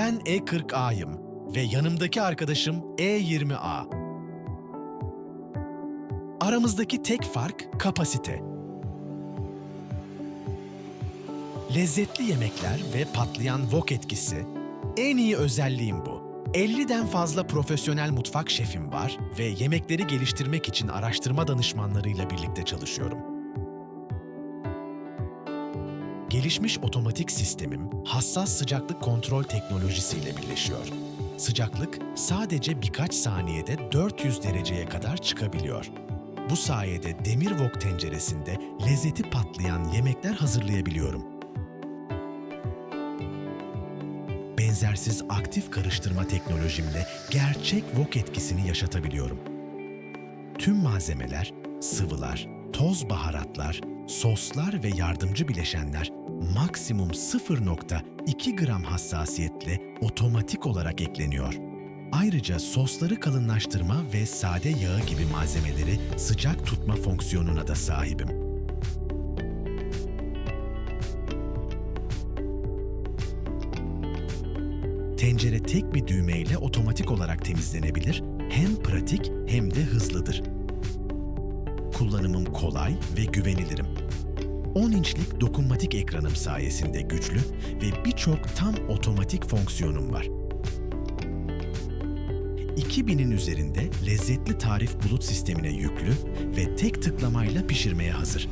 Ben E40A'yım ve yanımdaki arkadaşım E20A. Aramızdaki tek fark kapasite. Lezzetli yemekler ve patlayan wok etkisi. En iyi özelliğim bu. 50'den fazla profesyonel mutfak şefim var ve yemekleri geliştirmek için araştırma danışmanlarıyla birlikte çalışıyorum. Gelişmiş otomatik sistemim hassas sıcaklık kontrol teknolojisiyle birleşiyor. Sıcaklık sadece birkaç saniyede 400 dereceye kadar çıkabiliyor. Bu sayede demir wok tenceresinde lezzeti patlayan yemekler hazırlayabiliyorum. Benzersiz aktif karıştırma teknolojimle gerçek wok etkisini yaşatabiliyorum. Tüm malzemeler, sıvılar, toz baharatlar, soslar ve yardımcı bileşenler maksimum 0.2 gram hassasiyetle otomatik olarak ekleniyor. Ayrıca sosları kalınlaştırma ve sade yağı gibi malzemeleri sıcak tutma fonksiyonuna da sahibim. Tencere tek bir düğmeyle otomatik olarak temizlenebilir, hem pratik hem de hızlıdır. Kullanımım kolay ve güvenilirim. 10 inçlik dokunmatik ekranım sayesinde güçlü ve birçok tam otomatik fonksiyonum var. 2000'in üzerinde lezzetli tarif bulut sistemine yüklü ve tek tıklamayla pişirmeye hazır.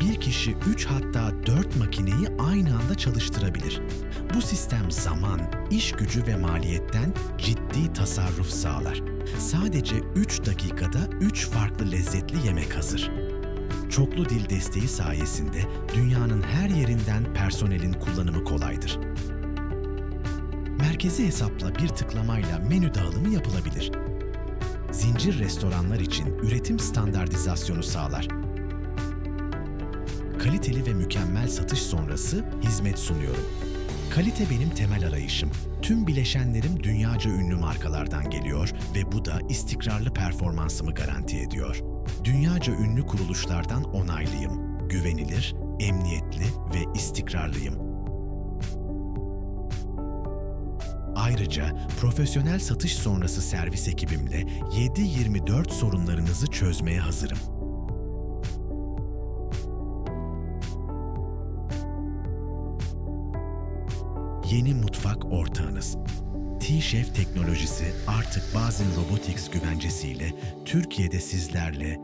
Bir kişi 3 hatta 4 makineyi aynı anda çalıştırabilir. Bu sistem zaman, iş gücü ve maliyetten ciddi tasarruf sağlar. Sadece 3 dakikada 3 farklı lezzetli yemek hazır. Çoklu dil desteği sayesinde dünyanın her yerinden personelin kullanımı kolaydır. Merkezi hesapla bir tıklamayla menü dağılımı yapılabilir. Zincir restoranlar için üretim standartizasyonu sağlar. Kaliteli ve mükemmel satış sonrası hizmet sunuyorum. Kalite benim temel arayışım. Tüm bileşenlerim dünyaca ünlü markalardan geliyor ve bu da istikrarlı performansımı garanti ediyor. Dünyaca ünlü kuruluşlardan onaylıyım. Güvenilir, emniyetli ve istikrarlıyım. Ayrıca profesyonel satış sonrası servis ekibimle 7-24 sorunlarınızı çözmeye hazırım. Yeni mutfak ortağınız. T-Chef teknolojisi artık Bazin Robotics güvencesiyle Türkiye'de sizlerle